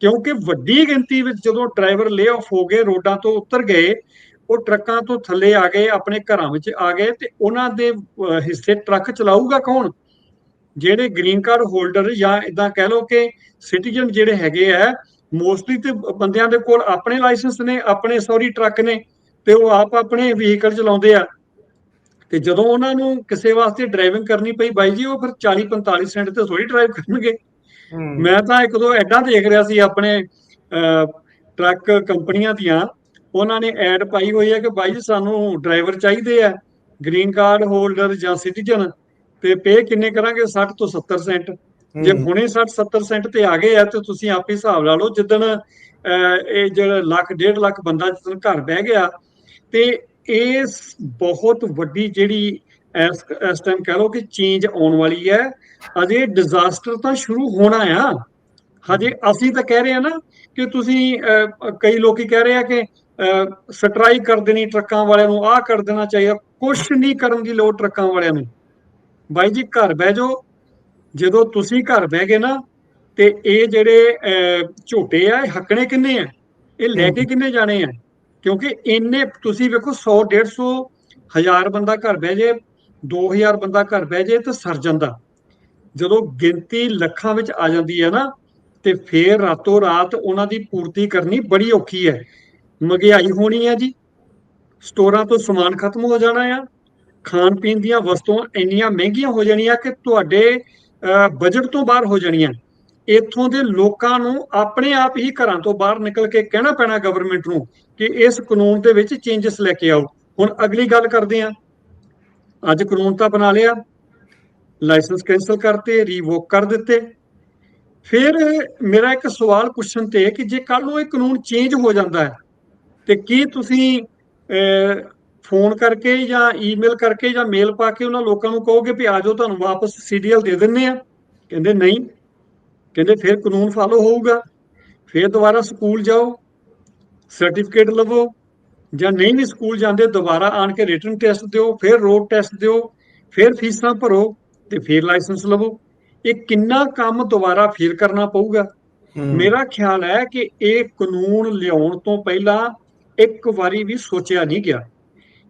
S2: ਕਿਉਂਕਿ ਵੱਡੀ ਗਿਣਤੀ ਵਿੱਚ ਜਦੋਂ ਡਰਾਈਵਰ ਲੇ ਆਫ ਹੋ ਗਏ, ਰੋਡਾਂ ਤੋਂ ਉਤਰ ਗਏ, ਉਹ ਟਰੱਕਾਂ ਤੋਂ ਥੱਲੇ ਆ ਗਏ, ਆਪਣੇ ਘਰਾਂ ਵਿੱਚ ਆ ਗਏ ਤੇ ਉਹਨਾਂ ਦੇ ਹਿੱਸੇ ਟਰੱਕ ਚਲਾਊਗਾ ਕੌਣ? ਜਿਹੜੇ ਗ੍ਰੀਨ ਕਾਰਡ ਹੋਲਡਰ ਜਾਂ ਇਦਾਂ ਕਹਿ ਲਓ ਕਿ ਸਿਟੀਜ਼ਨ ਜਿਹੜੇ ਹੈਗੇ ਆ ਮੋਸਟਲੀ ਤੇ ਬੰਦਿਆਂ ਦੇ ਕੋਲ ਆਪਣੇ ਲਾਇਸੈਂਸ ਨੇ ਆਪਣੇ ਸੌਰੀ ਟਰੱਕ ਨੇ ਤੇ ਉਹ ਆਪ ਆਪਣੇ ਵਹੀਕਲ ਚਲਾਉਂਦੇ ਆ। ਤੇ ਜਦੋਂ ਉਹਨਾਂ ਨੂੰ ਕਿਸੇ ਵਾਸਤੇ ਡਰਾਈਵਿੰਗ ਕਰਨੀ ਪਈ ਬਾਈ ਜੀ ਉਹ ਫਿਰ 40 45 ਸੈਂਟ ਤੇ ਥੋੜੀ ਡਰਾਈਵ ਕਰਨਗੇ। ਮੈਂ ਤਾਂ ਇੱਕ ਦੋ ਐਡਾਂ ਦੇਖ ਰਿਹਾ ਸੀ ਆਪਣੇ ਟਰੱਕ ਕੰਪਨੀਆਂ ਦੀਆਂ। ਉਹਨਾਂ ਨੇ ਐਡ ਪਾਈ ਹੋਈ ਹੈ ਕਿ ਬਾਈ ਜੀ ਸਾਨੂੰ ਡਰਾਈਵਰ ਚਾਹੀਦੇ ਆ ਗ੍ਰੀਨ ਕਾਰਡ ਹੋਲਡਰ ਜਾਂ ਸਿਟੀਜ਼ਨ ਤੇ ਪੇ ਕਿੰਨੇ ਕਰਾਂਗੇ? 60 ਤੋਂ 70 ਸੈਂਟ ਜੇ। ਹੁਣੇ 60 70 ਸੈਂਟ ਤੇ ਆ ਗਏ ਆ ਤੇ ਤੁਸੀਂ ਆਪੇ ਹਿਸਾਬ ਲਾ ਲਓ ਜਿੱਦਣ ਇਹ ਜਿਹੜਾ ਲੱਖ ਡੇਢ ਲੱਖ ਬੰਦਾ ਜਿੱਦਣ ਘਰ ਬਹਿ ਗਿਆ ਤੇ ਇਸ ਬਹੁਤ ਵੱਡੀ ਜਿਹੜੀ ਇਸ ਟਾਈਮ ਕਹਿ ਲਓ ਕਿ ਚੇਂਜ ਆਉਣ ਵਾਲੀ ਹੈ। ਅਜੇ ਡਿਜ਼ਾਸਟਰ ਤਾਂ ਸ਼ੁਰੂ ਹੋਣਾ ਆ। ਹਜੇ ਅਸੀਂ ਤਾਂ ਕਹਿ ਰਹੇ ਆ ਨਾ ਕਿ ਤੁਸੀਂ ਕਈ ਲੋਕੀ ਕਹਿ ਰਹੇ ਆ ਕਿ ਸਟ੍ਰਾਈਕ ਕਰ ਦੇਣੀ ਟਰੱਕਾਂ ਵਾਲਿਆਂ ਨੂੰ ਆਹ ਕਰ ਦੇਣਾ ਚਾਹੀਦਾ। ਕੁਝ ਨਹੀਂ ਕਰਨ ਦੀ ਲੋੜ ਟਰੱਕਾਂ ਵਾਲਿਆਂ ਨੂੰ। ਬਾਈ ਜੀ ਘਰ ਬਹਿ ਜਾਓ ਜਦੋਂ ਤੁਸੀਂ ਘਰ ਬਹਿ ਗਏ ਨਾ ਤੇ ਇਹ ਜਿਹੜੇ ਝੋਟੇ ਆ ਇਹ ਹੱਕਣੇ ਕਿੰਨੇ ਆ? ਇਹ ਲੈ ਕੇ ਕਿੰਨੇ ਜਾਣੇ ਆ? ਕਿਉਂਕਿ ਇੰਨੇ ਤੁਸੀਂ ਵੇਖੋ 100 150 ਹਜ਼ਾਰ ਬੰਦਾ ਘਰ ਬਹਿ ਜੇ 2000 ਬੰਦਾ ਘਰ ਬਹਿ ਜੇ ਤੇ ਸਰ ਜਾਂਦਾ। ਜਦੋਂ ਗਿਣਤੀ ਲੱਖਾਂ ਵਿੱਚ ਆ ਜਾਂਦੀ ਹੈ ਨਾ ਤੇ ਫੇਰ ਰਾਤੋਂ ਰਾਤ ਉਹਨਾਂ ਦੀ ਪੂਰਤੀ ਕਰਨੀ ਬੜੀ ਔਖੀ ਹੈ। ਮਹਿੰਗਾਈ ਹੋਣੀ ਹੈ ਜੀ। ਸਟੋਰਾਂ ਤੋਂ ਸਮਾਨ ਖਤਮ ਹੋ ਜਾਣਾ ਆ। ਖਾਣ ਪੀਣ ਦੀਆਂ ਵਸਤੂਆਂ ਇੰਨੀਆਂ ਮਹਿੰਗੀਆਂ ਹੋ ਜਾਣੀਆਂ ਕਿ ਤੁਹਾਡੇ ਬਜਟ ਤੋਂ ਬਾਹਰ ਹੋ ਜਾਣੀਆਂ। ਇੱਥੋਂ ਦੇ ਲੋਕਾਂ ਨੂੰ ਆਪਣੇ ਆਪ ਹੀ ਘਰਾਂ ਤੋਂ ਬਾਹਰ ਨਿਕਲ ਕੇ ਕਹਿਣਾ ਪੈਣਾ ਗਵਰਨਮੈਂਟ ਨੂੰ ਕਿ ਇਸ ਕਾਨੂੰਨ ਦੇ ਵਿੱਚ ਚੇਂਜਸ ਲੈ ਕੇ ਆਓ। ਹੁਣ ਅਗਲੀ ਗੱਲ ਕਰਦੇ ਹਾਂ। ਅੱਜ ਕਾਨੂੰਨ ਤਾਂ ਬਣਾ ਲਿਆ। ਲਾਇਸੈਂਸ ਕੈਂਸਲ ਕਰਤੇ ਰੀਵੋਕ ਕਰ ਦਿੱਤੇ। ਫਿਰ ਮੇਰਾ ਇੱਕ ਸਵਾਲ ਪੁੱਛਣ ਤੇ ਕਿ ਜੇ ਕੱਲ ਨੂੰ ਇਹ ਕਾਨੂੰਨ ਚੇਂਜ ਹੋ ਜਾਂਦਾ ਹੈ, ਤੇ ਕੀ ਤੁਸੀਂ ਫੋਨ ਕਰਕੇ ਜਾਂ ਈਮੇਲ ਕਰਕੇ ਜਾਂ ਮੇਲ ਪਾ ਕੇ ਉਹਨਾਂ ਲੋਕਾਂ ਨੂੰ ਕਹੋਗੇ ਵੀ ਆ ਜਾਓ ਤੁਹਾਨੂੰ ਵਾਪਸ ਸੀਡੀਐਲ ਦੇ ਦਿੰਨੇ ਆ। ਕਹਿੰਦੇ ਨਹੀਂ। ਕਹਿੰਦੇ ਫਿਰ ਕਾਨੂੰਨ ਫਾਲੋ ਹੋਊਗਾ। ਫਿਰ ਦੁਬਾਰਾ ਸਕੂਲ ਜਾਓ ਸਰਟੀਫਿਕੇਟ ਲਵੋ ਜਾਂ ਨਹੀਂ ਵੀ ਸਕੂਲ ਜਾਂਦੇ ਦੁਬਾਰਾ ਆਣ ਕੇ ਰਿਟਨ ਟੈਸਟ ਦਿਓ ਫਿਰ ਰੋਡ ਟੈਸਟ ਦਿਓ ਫਿਰ ਫੀਸਾਂ ਭਰੋ ਤੇ ਫਿਰ ਲਾਇਸੈਂਸ ਲਵੋ। ਇਹ ਕਿੰਨਾ ਕੰਮ ਦੁਬਾਰਾ ਫਿਰ ਕਰਨਾ ਪਊਗਾ। ਮੇਰਾ ਖਿਆਲ ਹੈ ਕਿ ਇਹ ਕਾਨੂੰਨ ਲਿਆਉਣ ਤੋਂ ਪਹਿਲਾਂ ਇੱਕ ਵਾਰੀ ਵੀ ਸੋਚਿਆ ਨਹੀਂ ਗਿਆ।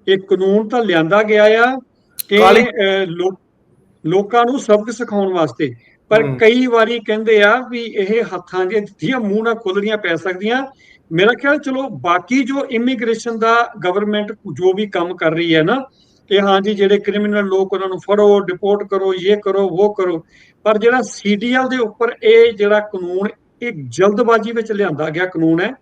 S2: ਇਹ ਕਾਨੂੰਨ ਤਾਂ ਲਿਆਂਦਾ ਗਿਆ ਆ ਕਿ ਲੋਕਾਂ ਨੂੰ ਸਬਕ ਸਿਖਾਉਣ ਵਾਸਤੇ ਪਰ। ਕਈ ਵਾਰੀ ਕਹਿੰਦੇ ਆ ਵੀ ਇਹ ਹੱਥਾਂ ਦੇ ਦਿੱਤੀਆਂ ਮੂੰਹ ਨਾਲ ਖੁੱਲਣੀਆਂ ਪੈ ਸਕਦੀਆਂ ਮੇਰਾ ਖਿਆਲ ਚਲੋ ਬਾਕੀ ਜੋ ਇਮੀਗ੍ਰੇਸ਼ਨ ਦਾ ਗਵਰਨਮੈਂਟ ਜੋ ਵੀ ਕੰਮ ਕਰ ਰਹੀ ਹੈ ਨਾ ਕਿ ਹਾਂ ਜੀ ਜਿਹੜੇ ਕ੍ਰਿਮੀਨਲ ਲੋਕ ਉਹਨਾਂ ਨੂੰ ਫੜੋ ਡਿਪੋਰਟ ਕਰੋ ਇਹ ਕਰੋ ਉਹ ਕਰੋ ਪਰ ਜਿਹੜਾ ਸੀਡੀਐਲ ਦੇ ਉੱਪਰ ਇਹ ਜਿਹੜਾ ਕਾਨੂੰਨ ਇਹ ਜਲਦਬਾਜ਼ੀ ਵਿੱਚ ਲਿਆਂਦਾ ਗਿਆ ਕਾਨੂੰਨ ਹੈ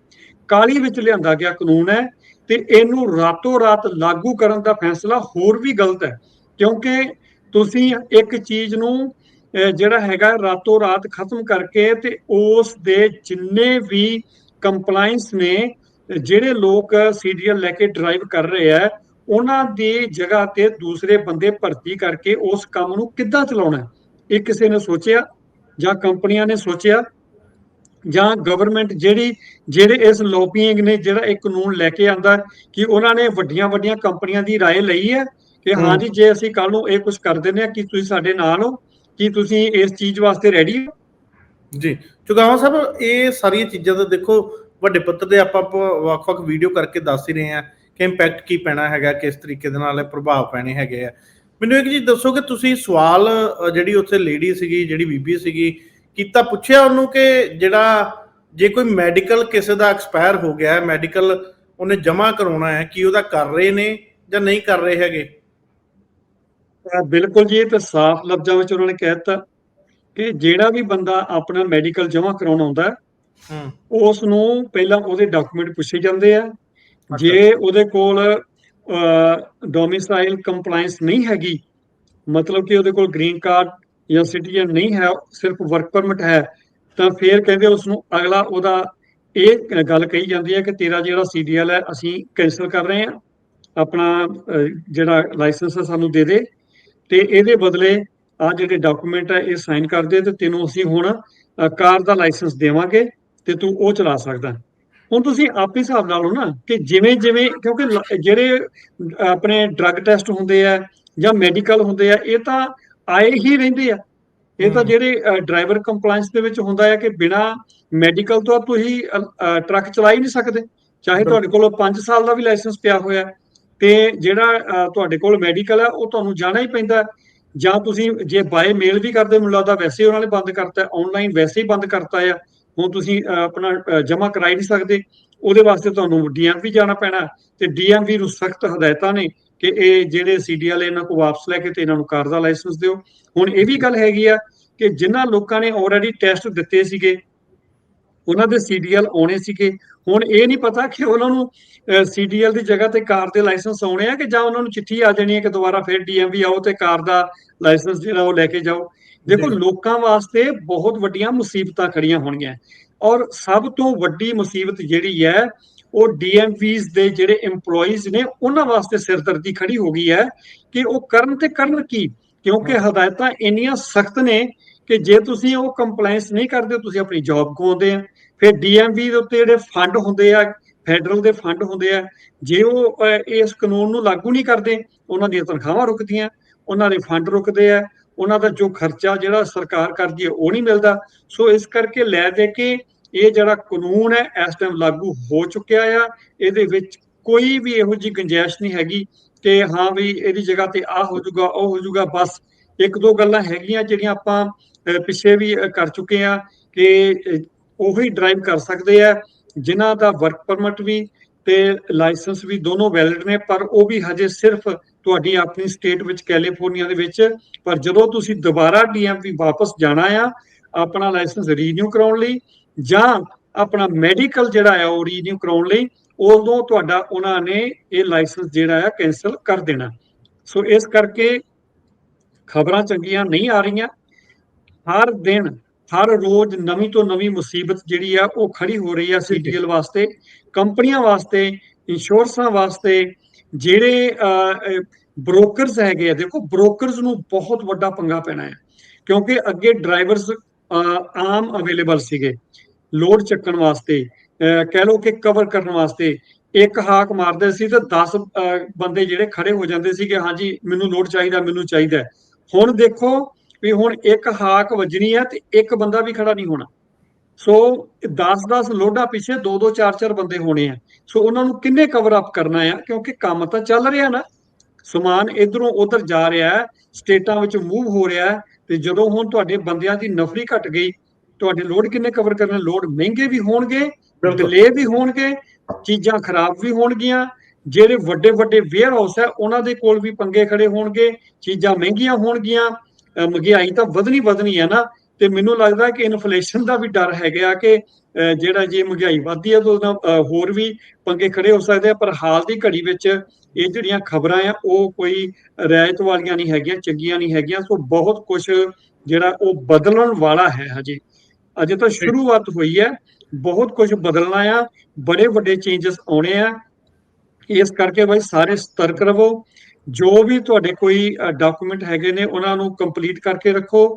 S2: ਕਾਲੀ ਵਿੱਚ ਲਿਆਂਦਾ ਗਿਆ ਕਾਨੂੰਨ ਹੈ ਤੇ ਇਹਨੂੰ ਰਾਤੋਂ ਰਾਤ ਲਾਗੂ ਕਰਨ ਦਾ ਫੈਸਲਾ ਹੋਰ ਵੀ ਗਲਤ ਹੈ। ਕਿਉਂਕਿ ਤੁਸੀਂ ਇੱਕ ਚੀਜ਼ ਨੂੰ ਜਿਹੜਾ ਹੈਗਾ ਰਾਤੋਂ ਰਾਤ ਖਤਮ ਕਰਕੇ ਤੇ ਉਸ ਦੇ ਜਿੰਨੇ ਵੀ ਕੰਪਲਾਈਂਸ ਨੇ, ਜਿਹੜੇ ਲੋਕ ਸੀਰੀਅਲ ਲੈ ਕੇ ਡਰਾਈਵ ਕਰ ਰਹੇ ਆ, ਉਹਨਾਂ ਦੀ ਜਗ੍ਹਾ ਤੇ ਦੂਸਰੇ ਬੰਦੇ ਭਰਤੀ ਕਰਕੇ ਉਸ ਕੰਮ ਨੂੰ ਕਿੱਦਾਂ ਚਲਾਉਣਾ ਇਹ ਕਿਸੇ ਨੇ ਸੋਚਿਆ ਜਾਂ ਕੰਪਨੀਆਂ ਨੇ ਸੋਚਿਆ? ਜਾਂ ਗਵਰਨਮੈਂਟ ਜਿਹੜੀ ਜਿਹੜੇ ਇਸ ਲੌਬੀਇੰਗ ਨੇ ਜਿਹੜਾ ਇਹ ਕਾਨੂੰਨ ਲੈ ਕੇ ਆਂਦਾ ਕਿ ਉਹਨਾਂ ਨੇ ਵੱਡੀਆਂ ਵੱਡੀਆਂ ਕੰਪਨੀਆਂ ਦੀ رائے ਲਈ ਹੈ ਕਿ ਹਾਂ
S1: ਹਮ।
S2: ਜੀ ਜੇ ਅਸੀਂ ਕੱਲ ਨੂੰ ਇਹ ਕੁਝ ਕਰ ਦਿੰਦੇ ਆ ਕਿ ਤੁਸੀਂ ਸਾਡੇ ਨਾਲ ਹੋ ਕੀ ਤੁਸੀਂ ਇਸ ਚੀਜ਼ ਵਾਸਤੇ ਰੈਡੀ ਹੋ
S1: ਜੀ ਚੁਗਾਵਾ ਸਾਹਿਬ ਇਹ ਸਾਰੀਆਂ ਚੀਜ਼ਾਂ ਤਾਂ ਦੇਖੋ ਵੱਡੇ ਪੱਧਰ ਤੇ ਆਪਾਂ ਪ- ਵੱਖ-ਵੱਖ ਵੀਡੀਓ ਕਰਕੇ ਦੱਸ ਹੀ ਰਹੇ ਆ ਕਿ ਇੰਪੈਕਟ ਕੀ ਪੈਣਾ ਹੈਗਾ ਕਿਸ ਤਰੀਕੇ ਦੇ ਨਾਲ ਇਹ ਪ੍ਰਭਾਵ ਪੈਣੇ ਹੈਗੇ ਆ ਮੈਨੂੰ ਇੱਕ ਚੀਜ਼ ਦੱਸੋ ਕਿ ਤੁਸੀਂ ਸਵਾਲ ਅ, ਜਿਹੜੀ ਉੱਥੇ ਲੇਡੀ ਸੀਗੀ ਜਿਹੜੀ ਬੀਬੀ ਸੀਗੀ ਕੀਤਾ ਪੁੱਛਿਆ ਉਹਨੂੰ ਕਿ ਜਿਹੜਾ ਜੇ ਕੋਈ ਮੈਡੀਕਲ ਕਿਸੇ ਦਾ ਐਕਸਪਾਇਰ ਹੋ ਗਿਆ ਹੈ ਮੈਡੀਕਲ ਉਹਨੇ ਜਮ੍ਹਾਂ ਕਰਾਉਣਾ ਹੈ ਕੀ ਉਹਦਾ ਕਰ ਰਹੇ ਨੇ ਜਾਂ ਨਹੀਂ ਕਰ ਰਹੇ ਹੈਗੇ?
S2: ਬਿਲਕੁਲ ਜੀ ਇਹ ਤਾਂ ਸਾਫ਼ ਲਫ਼ਜ਼ਾਂ ਵਿੱਚ ਉਹਨਾਂ ਨੇ ਕਹਿ ਦਿੱਤਾ ਕਿ ਜਿਹੜਾ ਵੀ ਬੰਦਾ ਆਪਣਾ ਮੈਡੀਕਲ ਜਮ੍ਹਾਂ ਕਰਾਉਣ ਆਉਂਦਾ ਹੂੰ ਉਸ ਨੂੰ ਪਹਿਲਾਂ ਉਹਦੇ ਡਾਕੂਮੈਂਟ ਪੁੱਛੇ ਜਾਂਦੇ ਆ। ਜੇ ਉਹਦੇ ਕੋਲ ਡੋਮਿਸਾਈਲ ਕੰਪਲਾਈਂਸ ਨਹੀਂ ਹੈਗੀ ਮਤਲਬ ਕਿ ਉਹਦੇ ਕੋਲ ਗ੍ਰੀਨ ਕਾਰਡ ਜਾਂ ਸਿਟੀਜ਼ਨ ਨਹੀਂ ਹੈ, ਸਿਰਫ ਵਰਕ ਪਰਮਿਟ ਹੈ, ਤਾਂ ਫਿਰ ਕਹਿੰਦੇ ਉਸ ਨੂੰ ਅਗਲਾ ਉਹਦਾ ਇਹ ਗੱਲ ਕਹੀ ਜਾਂਦੀ ਹੈ ਕਿ ਤੇਰਾ ਜਿਹੜਾ ਸੀਡੀਐਲ ਹੈ, ਅਸੀਂ ਕੈਂਸਲ ਕਰ ਰਹੇ ਹਾਂ, ਆਪਣਾ ਜਿਹੜਾ ਲਾਇਸੈਂਸ ਹੈ ਸਾਨੂੰ ਦੇ ਦੇ, ਤੇ ਇਹਦੇ ਬਦਲੇ ਆ ਜਿਹੜੇ ਡਾਕੂਮੈਂਟ ਹੈ, ਇਹ ਸਾਈਨ ਕਰ ਦੇ ਤੇ ਤੈਨੂੰ ਅਸੀਂ ਹੁਣ ਕਾਰ ਦਾ ਲਾਇਸੈਂਸ ਦੇਵਾਂਗੇ ਤੇ ਤੂੰ ਉਹ ਚਲਾ ਸਕਦਾ। ਹੁਣ ਤੁਸੀਂ ਆਪੇ ਹਿਸਾਬ ਲਾ ਲਓ ਨਾ ਕਿ ਜਿਵੇਂ ਜਿਵੇਂ, ਕਿਉਂਕਿ ਜਿਹੜੇ ਆਪਣੇ ਡਰੱਗ ਟੈਸਟ ਹੁੰਦੇ ਆ ਜਾਂ ਮੈਡੀਕਲ ਹੁੰਦੇ ਆ, ਇਹ ਤਾਂ ਆਏ ਹੀ ਰਹਿੰਦੇ ਆ। ਇਹ ਤਾਂ। ਜਿਹੜੇ ਡਰਾਈਵਰ ਕੰਪਲਾਈਂਸ ਦੇ ਵਿੱਚ ਹੁੰਦਾ ਹੈ ਕਿ ਬਿਨਾ ਮੈਡੀਕਲ ਤੋਂ ਤੁਸੀਂ ਟਰੱਕ ਚਲਾ ਹੀ ਨਹੀਂ ਸਕਦੇ। ਚਾਹੇ। ਤੁਹਾਡੇ ਕੋਲ 5 ਸਾਲ ਦਾ ਵੀ ਲਾਇਸੈਂਸ ਪਿਆ ਹੋਇਆ ਹੈ, ਤੇ ਜਿਹੜਾ ਤੁਹਾਡੇ ਕੋਲ ਮੈਡੀਕਲ ਹੈ ਉਹ ਤੁਹਾਨੂੰ ਜਾਣਾ ਹੀ ਪੈਂਦਾ ਹੈ। ਜਾਂ ਤੁਸੀਂ ਜੇ ਬਾਏ ਮੇਲ ਵੀ ਕਰਦੇ ਮੈਨੂੰ ਲੱਗਦਾ ਵੈਸੇ ਉਹਨਾਂ ਨੇ ਬੰਦ ਕਰਤਾ ਆਨਲਾਈਨ ਵੈਸੇ ਹੀ ਬੰਦ ਕਰਤਾ ਆ। ਹੁਣ ਤੁਸੀਂ ਆਪਣਾ ਜਮ੍ਹਾਂ ਕਰਾਈ ਨਹੀਂ ਸਕਦੇ। ਉਹਦੇ ਵਾਸਤੇ ਤੁਹਾਨੂੰ ਡੀਐਮਵੀ ਜਾਣਾ ਪੈਣਾ ਹੈ। ਤੇ ਡੀਐਮਵੀ ਨੂੰ ਸਖਤ ਹਦਾਇਤਾਂ ਨੇ। ਕਿ ਇਹ ਜਿਹੜੇ ਸੀਡੀਐਲ ਇਹਨਾਂ ਕੋ ਵਾਪਸ ਲੈ ਕੇ ਤੇ ਇਹਨਾਂ ਨੂੰ ਕਾਰ ਦਾ ਲਾਇਸੈਂਸ ਦਿਓ। ਹੁਣ ਇਹ ਵੀ ਗੱਲ ਹੈਗੀ ਆ ਕਿ ਜਿਨ੍ਹਾਂ ਲੋਕਾਂ ਨੇ ਆਲਰੇਡੀ ਟੈਸਟ ਦਿੱਤੇ ਸੀਗੇ ਉਹਨਾਂ ਦੇ ਸੀਡੀਐਲ ਆਉਣੇ ਸੀਗੇ। ਹੁਣ ਇਹ ਨਹੀਂ ਪਤਾ ਕਿ ਉਹਨਾਂ ਨੂੰ ਸੀਡੀਐਲ ਦੀ ਜਗ੍ਹਾ ਤੇ ਕਾਰ ਦੇ ਲਾਇਸੈਂਸ ਆਉਣੇ ਆ ਕਿ ਜਾਂ ਉਹਨਾਂ ਨੂੰ ਚਿੱਠੀ ਆ ਜਾਣੀ ਹੈ ਕਿ ਦੁਬਾਰਾ ਫਿਰ ਡੀਐਮਵੀ ਆਓ ਤੇ ਕਾਰ ਦਾ ਲਾਇਸੈਂਸ ਜਿਹੜਾ ਉਹ ਲੈ ਕੇ ਜਾਓ। ਦੇਖੋ। ਲੋਕਾਂ ਵਾਸਤੇ ਬਹੁਤ ਵੱਡੀਆਂ ਮੁਸੀਬਤਾਂ ਖੜੀਆਂ ਹੋਣਗੀਆਂ। ਔਰ ਸਭ ਤੋਂ ਵੱਡੀ ਮੁਸੀਬਤ ਜਿਹੜੀ ਹੈ ਉਹ ਡੀਐਮਵੀਜ਼ ਦੇ ਜਿਹੜੇ EMPLOYEES ਨੇ ਉਹਨਾਂ ਵਾਸਤੇ ਸਿਰਦਰਦੀ ਖੜੀ ਹੋ ਗਈ ਹੈ ਕਿ ਉਹ ਕਰਨ ਤੇ ਕਰਨ ਕੀ? ਕਿਉਂਕਿ ਹਦਾਇਤਾਂ ਇੰਨੀਆਂ ਸਖਤ ਨੇ ਕਿ ਜੇ ਤੁਸੀਂ ਉਹ ਕੰਪਲਾਈਂਸ ਨਹੀਂ ਕਰਦੇ ਤੁਸੀਂ ਆਪਣੀ ਜੌਬ ਗਵਾਉਂਦੇ ਆ। ਫਿਰ ਡੀਐਮਵੀ ਦੇ ਉੱਤੇ ਜਿਹੜੇ ਫੰਡ ਹੁੰਦੇ ਆ ਫੈਡਰਲ ਦੇ ਫੰਡ ਹੁੰਦੇ ਆ ਜੇ ਉਹ ਇਸ ਕਾਨੂੰਨ ਨੂੰ ਲਾਗੂ ਨਹੀਂ ਕਰਦੇ ਉਹਨਾਂ ਦੀਆਂ ਤਨਖਾਹਾਂ ਰੁਕਦੀਆਂ ਉਹਨਾਂ ਦੇ ਫੰਡ ਰੁਕਦੇ ਆ ਉਹਨਾਂ ਦਾ ਜੋ ਖਰਚਾ ਜਿਹੜਾ ਸਰਕਾਰ ਕਰਦੀ ਹੈ ਉਹ ਨਹੀਂ ਮਿਲਦਾ। ਸੋ ਇਸ ਕਰਕੇ ਲੈ ਦੇ ਕੇ ਇਹ ਜਿਹੜਾ ਕਾਨੂੰਨ ਹੈ, ਇਸ ਟਾਈਮ ਲਾਗੂ ਹੋ ਚੁੱਕਿਆ ਆ। ਇਹਦੇ ਵਿੱਚ ਕੋਈ ਵੀ ਇਹੋ ਜਿਹੀ ਗੁੰਜਾਇਸ਼ ਨਹੀਂ ਹੈਗੀ ਕਿ ਹਾਂ ਵੀ ਇਹਦੀ ਜਗ੍ਹਾ ਤੇ ਆ ਹੋ ਜਾਊਗਾ, ਉਹ ਹੋ ਜਾਊਗਾ। ਬਸ ਇੱਕ ਦੋ ਗੱਲਾਂ ਹੈਗੀਆਂ ਜਿਹੜੀਆਂ ਆਪਾਂ ਪਿੱਛੇ ਵੀ ਕਰ ਚੁੱਕੇ ਆ ਕਿ ਉਹੀ ਡਰਾਈਵ ਕਰ ਸਕਦੇ ਆ, ਜਿਨ੍ਹਾਂ ਦਾ ਵਰਕ ਪਰਮਿਟ ਵੀ ਤੇ ਲਾਇਸੈਂਸ ਵੀ ਦੋਨੋਂ ਵੈਲਿਡ ਨੇ, ਪਰ ਉਹ ਵੀ ਹਜੇ ਸਿਰਫ ਤੁਹਾਡੀ ਆਪਣੀ ਸਟੇਟ ਵਿੱਚ ਕੈਲੀਫੋਰਨੀਆ ਦੇ ਵਿੱਚ। ਪਰ ਜਦੋਂ ਤੁਸੀਂ ਦੁਬਾਰਾ ਡੀਐਮਵੀ ਵਾਪਸ ਜਾਣਾ ਆ, ਆਪਣਾ ਲਾਇਸੈਂਸ ਰੀਨਿਊ ਕਰਾਉਣ ਲਈ ਜਾਂ ਆਪਣਾ ਮੈਡੀਕਲ ਜਿਹੜਾ ਆ ਉਹ ਰੀਨਿਊ ਕਰਾਉਣ ਲਈ ਉਦੋਂ ਤੁਹਾਡਾ ਉਹਨਾਂ ਨੇ ਇਹ ਲਾਇਸੈਂਸ ਜਿਹੜਾ ਆ ਕੈਨਸਲ ਕਰ ਦੇਣਾ। ਸੋ ਇਸ ਕਰਕੇ ਖਬਰਾਂ ਚੰਗੀਆਂ ਨਹੀਂ ਆ ਰਹੀਆਂ। ਹਰ ਦਿਨ ਹਰ ਰੋਜ਼ ਨਵੀਂ ਤੋਂ ਨਵੀਂ ਮੁਸੀਬਤ ਜਿਹੜੀ ਆ ਉਹ ਖੜੀ ਹੋ ਰਹੀ ਆ ਸੀਡੀਐਲ ਵਾਸਤੇ ਕੰਪਨੀਆਂ ਵਾਸਤੇ ਇੰਸ਼ੋਰੈਂਸਾਂ ਵਾਸਤੇ ਜਿਹੜੇ ਬ੍ਰੋਕਰਸ ਹੈਗੇ ਆ ਦੇਖੋ ਬ੍ਰੋਕਰਸ ਨੂੰ ਬਹੁਤ ਵੱਡਾ ਪੰਗਾ ਪੈਣਾ ਹੈ। ਕਿਉਂਕਿ ਅੱਗੇ ਡਰਾਈਵਰਸ ਆਮ ਅਵੇਲੇਬਲ ਸੀਗੇ। ਲੋਡ ਚੱਕਣ ਵਾਸਤੇ ਅਹ, ਕਹਿ ਲਓ ਕਿ ਕਵਰ ਕਰਨ ਵਾਸਤੇ ਇੱਕ ਹਾਕ ਮਾਰਦੇ ਸੀ ਤੇ 10 ਬੰਦੇ ਜਿਹੜੇ ਖੜੇ ਹੋ ਜਾਂਦੇ ਸੀ ਕਿ ਹਾਂਜੀ ਮੈਨੂੰ ਲੋਡ ਚਾਹੀਦਾ ਮੈਨੂੰ ਚਾਹੀਦਾ ਹੁਣ ਦੇਖੋ ਵੀ ਹੁਣ ਇੱਕ ਹਾਕ ਵੱਜਣੀ ਹੈ ਤੇ ਇੱਕ ਬੰਦਾ ਵੀ ਖੜਾ ਨਹੀਂ ਹੋਣਾ। ਸੋ 10-10 ਲੋਡਾਂ ਪਿੱਛੇ 2-2 4-4 ਬੰਦੇ ਹੋਣੇ ਆ। ਸੋ ਉਹਨਾਂ ਨੂੰ ਕਿੰਨੇ ਕਵਰ ਅਪ ਕਰਨਾ ਆ? ਕਿਉਂਕਿ ਕੰਮ ਤਾਂ ਚੱਲ ਰਿਹਾ ਨਾ। ਸਮਾਨ ਇਧਰੋਂ ਉਧਰ ਜਾ ਰਿਹਾ ਹੈ ਸਟੇਟਾਂ ਵਿੱਚ ਮੂਵ ਹੋ ਰਿਹਾ ਹੈ ਤੇ ਜਦੋਂ ਹੁਣ ਤੁਹਾਡੇ ਬੰਦਿਆਂ ਦੀ ਨਫਰੀ ਘਟ ਗਈ ਤੁਹਾਡੇ ਲੋਡ ਕਿੰਨੇ ਕਵਰ ਕਰਨੇ? ਲੋਡ ਮਹਿੰਗੇ ਵੀ ਹੋਣਗੇ। ਡਿਲੇ ਵੀ ਹੋਣਗੇ ਚੀਜ਼ਾਂ ਖਰਾਬ ਵੀ ਹੋਣਗੀਆਂ। ਜਿਹੜੇ ਵੱਡੇ ਵੱਡੇ ਵੇਅਰ ਹਾਊਸ ਹੈ ਉਹਨਾਂ ਦੇ ਕੋਲ ਵੀ ਪੰਗੇ ਖੜੇ ਹੋਣਗੇ ਚੀਜ਼ਾਂ ਮਹਿੰਗੀਆਂ ਹੋਣਗੀਆਂ। ਮਹਿੰਗਾਈ ਤਾਂ ਵਧਣੀ ਵਧਣੀ ਹੈ ਨਾ। ਤੇ ਮੈਨੂੰ ਲੱਗਦਾ ਕਿ ਇਨਫਲੇਸ਼ਨ ਦਾ ਵੀ ਡਰ ਹੈਗਾ ਕਿ ਜਿਹੜਾ ਜੇ ਮਹਿੰਗਾਈ ਵਧਦੀ ਹੈ ਤਾਂ ਉਹਦਾ ਹੋਰ ਵੀ ਪੰਗੇ ਖੜੇ ਹੋ ਸਕਦੇ ਆ। ਪਰ ਹਾਲ ਦੀ ਘੜੀ ਵਿੱਚ ਇਹ ਜਿਹੜੀਆਂ ਖਬਰਾਂ ਆ ਉਹ ਕੋਈ ਰਿਆਇਤ ਵਾਲੀਆਂ ਨਹੀਂ ਹੈਗੀਆਂ ਚੰਗੀਆਂ ਨਹੀਂ ਹੈਗੀਆਂ। ਸੋ ਬਹੁਤ ਕੁਝ ਜਿਹੜਾ ਉਹ ਬਦਲਣ ਵਾਲਾ ਹੈ ਹਜੇ। ਅਜੇ ਤਾਂ ਸ਼ੁਰੂਆਤ ਹੋਈ ਹੈ। ਬਹੁਤ ਕੁਝ ਬਦਲਣਾ ਆ। ਬੜੇ ਵੱਡੇ ਚੇਂਜਸ ਆਉਣੇ ਆ। ਇਸ ਕਰਕੇ ਬਾਈ ਸਾਰੇ ਸਤਰਕ ਰਹੋ। ਜੋ ਵੀ ਤੁਹਾਡੇ ਕੋਈ ਡਾਕੂਮੈਂਟ ਹੈਗੇ ਨੇ, ਉਹਨਾਂ ਨੂੰ ਕੰਪਲੀਟ ਕਰਕੇ ਰੱਖੋ।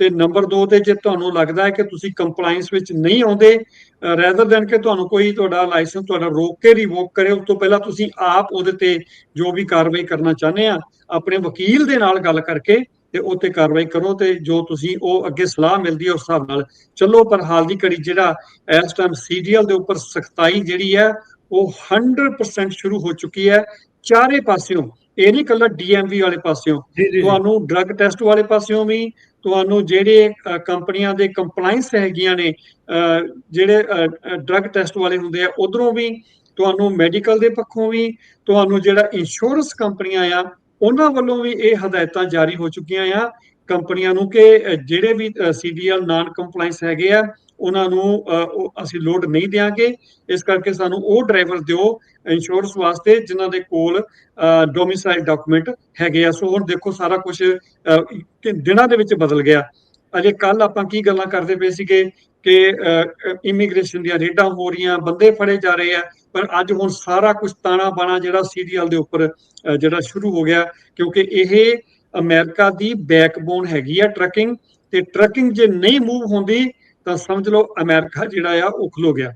S2: ਤੇ ਨੰਬਰ 2 ਤੇ ਜੇ ਤੁਹਾਨੂੰ ਲੱਗਦਾ ਹੈ ਕਿ ਤੁਸੀਂ ਕੰਪਲਾਈਂਸ ਵਿੱਚ ਨਹੀਂ ਆਉਂਦੇ ਰੈਦਰ ਦੈਨ ਕਿ ਤੁਹਾਨੂੰ ਕੋਈ ਤੁਹਾਡਾ ਲਾਇਸੈਂਸ ਤੁਹਾਡਾ ਰੋਕ ਕੇ ਰਿਵੋਕ ਕਰੇ, ਉਸ ਤੋਂ ਪਹਿਲਾਂ ਤੁਸੀਂ ਆਪ ਉਹਦੇ ਤੇ ਜੋ ਵੀ ਕਾਰਵਾਈ ਕਰਨਾ ਚਾਹੁੰਦੇ ਆ, ਆਪਣੇ ਵਕੀਲ ਦੇ ਨਾਲ ਗੱਲ ਕਰਕੇ ਤੇ ਉਹ ਤੇ ਕਾਰਵਾਈ ਕਰੋ ਤੇ ਜੋ ਤੁਸੀਂ ਉਹ ਅੱਗੇ ਸਲਾਹ ਮਿਲਦੀ ਹੈ ਉਸ ਹਿਸਾਬ ਨਾਲ ਚੱਲੋ ਪਰ ਹਾਲ ਦੀ ਘੜੀ ਜਿਹੜਾ ਇਸ ਟਾਈਮ ਸੀਡੀਐਲ ਦੇ ਉੱਪਰ ਸਖਤਾਈ ਜਿਹੜੀ ਹੈ ਉਹ 100% ਸ਼ੁਰੂ ਹੋ ਚੁੱਕੀ ਹੈ ਚਾਰੇ ਪਾਸਿਓਂ ਇਹ ਨਹੀਂ ਕੱਲਾ ਡੀਐਮਵੀ ਵਾਲੇ ਪਾਸਿਓਂ। ਤੁਹਾਨੂੰ ਡਰੱਗ ਟੈਸਟ ਵਾਲੇ ਪਾਸਿਓਂ ਵੀ ਤੁਹਾਨੂੰ ਜਿਹੜੇ ਕੰਪਨੀਆਂ ਦੇ ਕੰਪਲਾਈਂਸ ਹੈਗੀਆਂ ਨੇ ਜਿਹੜੇ ਡਰੱਗ ਟੈਸਟ ਵਾਲੇ ਹੁੰਦੇ ਆ ਉਧਰੋਂ ਵੀ ਤੁਹਾਨੂੰ ਮੈਡੀਕਲ ਦੇ ਪੱਖੋਂ ਵੀ ਤੁਹਾਨੂੰ ਜਿਹੜਾ ਇੰਸ਼ੋਰੈਂਸ ਕੰਪਨੀਆਂ ਆ ਉਹਨਾਂ ਵੱਲੋਂ ਵੀ ਇਹ ਹਦਾਇਤਾਂ ਜਾਰੀ ਹੋ ਚੁੱਕੀਆਂ ਆ ਕੰਪਨੀਆਂ ਨੂੰ ਕਿ ਜਿਹੜੇ ਵੀ ਸੀਡੀਐਲ ਨਾਨ ਕੰਪਲਾਈਂਸ ਹੈਗੇ ਆ, ਉਹਨਾਂ ਨੂੰ ਅਸੀਂ ਲੋਡ ਨਹੀਂ ਦਿਆਂਗੇ। ਇਸ ਕਰਕੇ ਸਾਨੂੰ ਉਹ ਡਰਾਈਵਰ ਦਿਓ ਇੰਸ਼ੋਰੈਂਸ ਵਾਸਤੇ ਜਿਨ੍ਹਾਂ ਦੇ ਕੋਲ ਡੋਮਿਸਾਈਲ ਡਾਕੂਮੈਂਟ ਹੈਗੇ ਆ। ਸੋ ਹੁਣ ਦੇਖੋ ਸਾਰਾ ਕੁਝ ਦਿਨਾਂ ਦੇ ਵਿੱਚ ਬਦਲ ਗਿਆ। ਅਜੇ ਕੱਲ ਆਪਾਂ ਕੀ ਗੱਲਾਂ ਕਰਦੇ ਪਏ ਸੀਗੇ ਕਿ ਇਮੀਗ੍ਰੇਸ਼ਨ ਦੀਆਂ ਰੇਡਾਂ ਹੋ ਰਹੀਆਂ, ਬੰਦੇ ਫੜੇ ਜਾ ਰਹੇ ਆ, ਪਰ ਅੱਜ ਹੁਣ ਸਾਰਾ ਕੁਝ ਤਾਣਾ ਬਾਣਾ ਜਿਹੜਾ ਸੀਰੀਅਲ ਦੇ ਉੱਪਰ ਜਿਹੜਾ ਸ਼ੁਰੂ ਹੋ ਗਿਆ, ਕਿਉਂਕਿ ਇਹ ਅਮਰੀਕਾ ਦੀ ਬੈਕਬੋਨ ਹੈਗੀ ਆ ਟਰੱਕਿੰਗ ਤੇ ਟਰੱਕਿੰਗ ਜੇ ਨਹੀਂ ਮੂਵ ਹੁੰਦੀ, ਤਾਂ ਸਮਝ ਲਓ ਅਮਰੀਕਾ ਜਿਹੜਾ ਆ ਉਹ ਖਲੋ ਗਿਆ।